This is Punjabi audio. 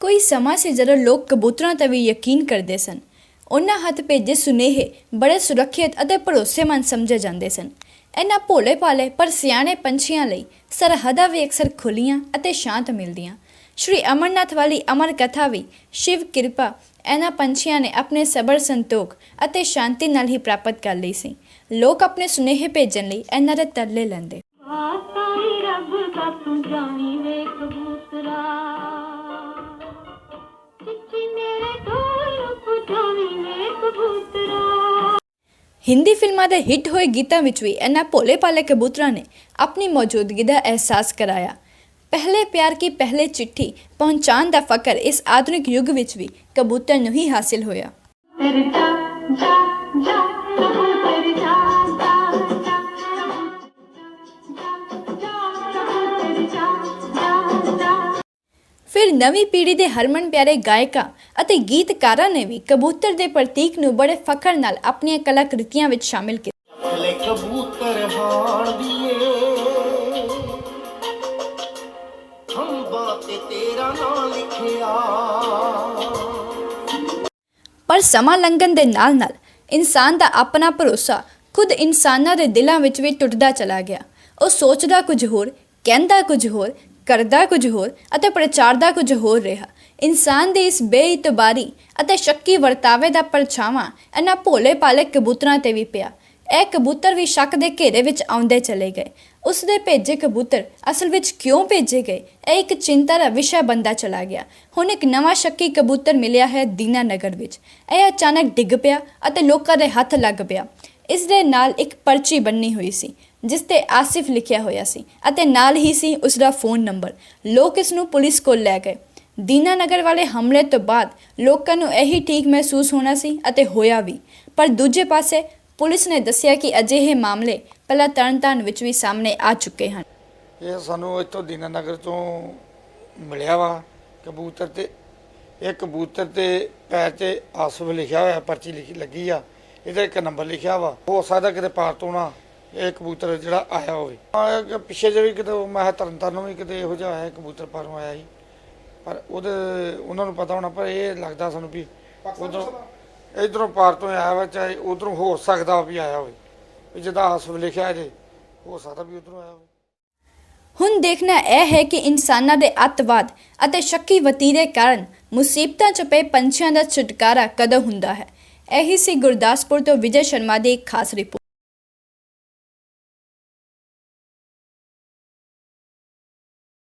ਕੋਈ ਸਮਾਂ ਸੀ ਜਦੋਂ ਲੋਕ ਕਬੂਤਰਾਂ ਤੇ ਵੀ ਯਕੀਨ ਕਰਦੇ ਸਨ। ਉਹਨਾਂ ਹੱਥ ਭੇਜੇ ਸੁਨੇਹੇ ਬੜੇ ਸੁਰੱਖਿਅਤ ਅਤੇ ਭਰੋਸੇਮੰਦ ਸਮਝੇ ਜਾਂਦੇ ਸਨ। ਇਹਨਾਂ ਭੋਲੇ ਭਾਲੇ ਪਰ ਸਿਆਣੇ ਪੰਛੀਆਂ ਲਈ ਸਰਹੱਦਾਂ ਵੀ ਅਕਸਰ ਖੁੱਲੀਆਂ ਅਤੇ ਸ਼ਾਂਤ ਮਿਲਦੀਆਂ। ਸ਼੍ਰੀ ਅਮਰਨਾਥ ਵਾਲੀ ਅਮਰ ਕਥਾ ਵੀ ਸ਼ਿਵ ਕਿਰਪਾ ਇਹਨਾਂ ਪੰਛੀਆਂ ਨੇ ਆਪਣੇ ਸਬਰ ਸੰਤੋਖ ਅਤੇ ਸ਼ਾਂਤੀ ਨਾਲ ਹੀ ਪ੍ਰਾਪਤ ਕਰ ਲਈ ਸੀ। ਲੋਕ ਆਪਣੇ ਸੁਨੇਹੇ ਭੇਜਣ ਲਈ ਇਹਨਾਂ ਦੇ ਤਰਲੇ ਲੈਂਦੇ। ਆਤਾ ਰੱਬ ਦਾ ਤੂੰ ਜਾਣੀ ਵੇ ਕਬੂਤਰਾ। ਹਿੰਦੀ ਫਿਲਮਾਂ ਦੇ ਹਿੱਟ ਹੋਏ ਗੀਤਾਂ ਵਿੱਚ ਵੀ ਇਹਨਾਂ ਭੋਲੇ ਭਾਲੇ ਕਬੂਤਰਾਂ ਨੇ ਆਪਣੀ ਮੌਜੂਦਗੀ ਦਾ ਅਹਿਸਾਸ ਕਰਾਇਆ। ਪਹਿਲੇ ਪਿਆਰ ਕੀ ਪਹਿਲੇ ਚਿੱਠੀ ਪਹੁੰਚਾਉਣ ਦਾ ਫਕਰ ਇਸ ਆਧੁਨਿਕ ਯੁੱਗ ਵਿੱਚ ਵੀ ਕਬੂਤਰ ਨੂੰ ਹੀ ਹਾਸਿਲ ਹੋਇਆ। ਨਵੀਂ ਪੀੜ੍ਹੀ ਦੇ ਹਰਮਨ ਪਿਆਰੇ ਗਾਇਕਾਂ ਅਤੇ ਗੀਤਕਾਰਾਂ ਨੇ ਵੀ ਕਬੂਤਰ ਦੇ ਪ੍ਰਤੀਕ ਨੂੰ ਬੜੇ ਫਖਰ ਨਾਲ ਆਪਣੀਆਂ ਕਲਾਕ੍ਰਿਤੀਆਂ ਵਿੱਚ ਸ਼ਾਮਿਲ ਕੀਤਾ ਲੈ ਕਬੂਤਰ ਹਾਣ ਦੀਏ। ਖੰਭਾਂ ਤੇ ਤੇਰਾ ਨਾਂ ਲਿਖਿਆ। ਪਰ ਸਮਾਂ ਲੰਘਣ ਦੇ ਨਾਲ-ਨਾਲ ਇਨਸਾਨ ਦਾ ਆਪਣਾ ਭਰੋਸਾ ਖੁਦ ਇਨਸਾਨਾਂ ਦੇ ਦਿਲਾਂ ਵਿੱਚ ਵੀ ਟੁੱਟਦਾ ਚਲਾ ਗਿਆ। ਉਹ ਸੋਚਦਾ ਕੁਝ ਹੋਰ ਕਹਿੰਦਾ ਕੁਝ ਹੋਰ ਕਰਦਾ ਕੁਝ ਹੋਰ ਅਤੇ ਪ੍ਰਚਾਰ ਦਾ ਕੁਝ ਹੋਰ ਰਿਹਾ। ਇਨਸਾਨ ਦੀ ਇਸ ਬੇਇਤਬਾਰੀ ਅਤੇ ਸ਼ੱਕੀ ਵਰਤਾਵੇ ਦਾ ਪਰਛਾਵਾਂ ਇਹਨਾਂ ਭੋਲੇ ਭਾਲੇ ਕਬੂਤਰਾਂ ਤੇ ਵੀ ਪਿਆ। ਇਹ ਕਬੂਤਰ ਵੀ ਸ਼ੱਕ ਦੇ ਘੇਰੇ ਵਿੱਚ ਆਉਂਦੇ ਚਲੇ ਗਏ। ਉਸ ਦੇ ਭੇਜੇ ਕਬੂਤਰ ਅਸਲ ਵਿੱਚ ਕਿਉਂ ਭੇਜੇ ਗਏ, ਇਹ ਇੱਕ ਚਿੰਤਾ ਦਾ ਵਿਸ਼ਾ ਬੰਦਾ ਚਲਾ ਗਿਆ। ਹੁਣ ਇੱਕ ਨਵਾਂ ਸ਼ੱਕੀ ਕਬੂਤਰ ਮਿਲਿਆ ਹੈ ਦੀਨਾ ਨਗਰ ਵਿੱਚ। ਇਹ ਅਚਾਨਕ ਡਿੱਗ ਪਿਆ ਅਤੇ ਲੋਕਾਂ ਦੇ ਹੱਥ ਲੱਗ ਪਿਆ। ਇਸ ਦੇ ਨਾਲ ਇੱਕ ਪਰਚੀ ਬੰਨੀ ਹੋਈ ਸੀ। ਜਿਸ ਤੇ ਆਸਿਫ ਲਿਖਿਆ ਹੋਇਆ ਸੀ ਅਤੇ ਨਾਲ ਹੀ ਸੀ ਉਸ ਦਾ ਫੋਨ ਨੰਬਰ। ਲੋਕ ਇਸ ਨੂੰ ਪੁਲਿਸ ਕੋਲ ਲੈ ਗਏ। ਦੀਨਾ ਨਗਰ ਵਾਲੇ ਹਮਲੇ ਤੋਂ ਬਾਅਦ ਲੋਕਾਂ ਨੂੰ ਇਹੀ ਠੀਕ ਮਹਿਸੂਸ ਹੋਣਾ ਸੀ ਅਤੇ ਹੋਇਆ ਵੀ। ਪਰ ਦੂਜੇ ਪਾਸੇ ਪੁਲਿਸ ਨੇ ਦੱਸਿਆ ਕਿ ਅਜਿਹੇ ਮਾਮਲੇ ਪਹਿਲਾਂ ਤਰਨਤਾਰਨ ਵਿੱਚ ਵੀ ਸਾਹਮਣੇ ਆ ਚੁੱਕੇ ਹਨ। ਇਹ ਸਾਨੂੰ ਇੱਥੋਂ ਦੀਨਾ ਨਗਰ ਤੋਂ ਮਿਲਿਆ ਵਾ। ਕਬੂਤਰ ਤੇ, ਇਹ ਕਬੂਤਰ ਤੇ ਪੈਰ ਤੇ ਆਸਫ ਲਿਖਿਆ ਹੋਇਆ, ਪਰਚੀ ਲਿਖੀ, ਲੱਗੀ ਆ। ਇਹਦਾ ਇੱਕ ਨੰਬਰ ਲਿਖਿਆ ਵਾ। ਹੋ ਸਕਦਾ ਕਿਤੇ ਪਾਰ ਤੋਂ ਨਾ ਇਹ ਕਬੂਤਰ ਜਿਹੜਾ ਆਇਆ ਹੋਵੇ। ਪਿੱਛੇ ਜੇ ਵੀ ਕਿਤੇ ਮੈਂ ਤਰਨਤਾਰਨ ਵੀ ਕਿਤੇ ਇਹੋ ਜਿਹਾ ਆਇਆ ਕਬੂਤਰ ਪਾਰੋਂ ਆਇਆ ਸੀ। ਪਰ ਉਹਦੇ ਉਹਨਾਂ ਨੂੰ ਪਤਾ ਹੋਣਾ ਪਰ ਇਹ ਲੱਗਦਾ ਸਾਨੂੰ ਵੀ ਉਧਰੋਂ ਇਧਰੋਂ ਪਾਰ ਤੋਂ ਆਇਆ ਵਾ ਚਾਹੇ ਉਧਰੋਂ ਹੋ ਸਕਦਾ ਵੀ ਆਇਆ ਹੋਵੇ। ਵੀ ਜਿਹਦਾ ਆਸਫ ਲਿਖਿਆ ਇਹਦੇ ਹੋ ਸਕਦਾ ਵੀ ਉਧਰੋਂ ਆਇਆ ਹੋਵੇ। ਹੁਣ ਦੇਖਣਾ ਇਹ ਹੈ ਕਿ ਇਨਸਾਨਾਂ ਦੇ ਅੱਤਵਾਦ ਅਤੇ ਸ਼ੱਕੀ ਵਤੀਰੇ ਕਾਰਨ ਮੁਸੀਬਤਾਂ ਚ ਪਏ ਪੰਛੀਆਂ ਦਾ ਛੁਟਕਾਰਾ ਕਦੋਂ ਹੁੰਦਾ ਹੈ? ਇਹੀ ਸੀ ਗੁਰਦਾਸਪੁਰ ਤੋਂ ਵਿਜੇ ਸ਼ਰਮਾ ਦੀ ਇੱਕ ਖਾਸ ਰਿਪੋਰਟ।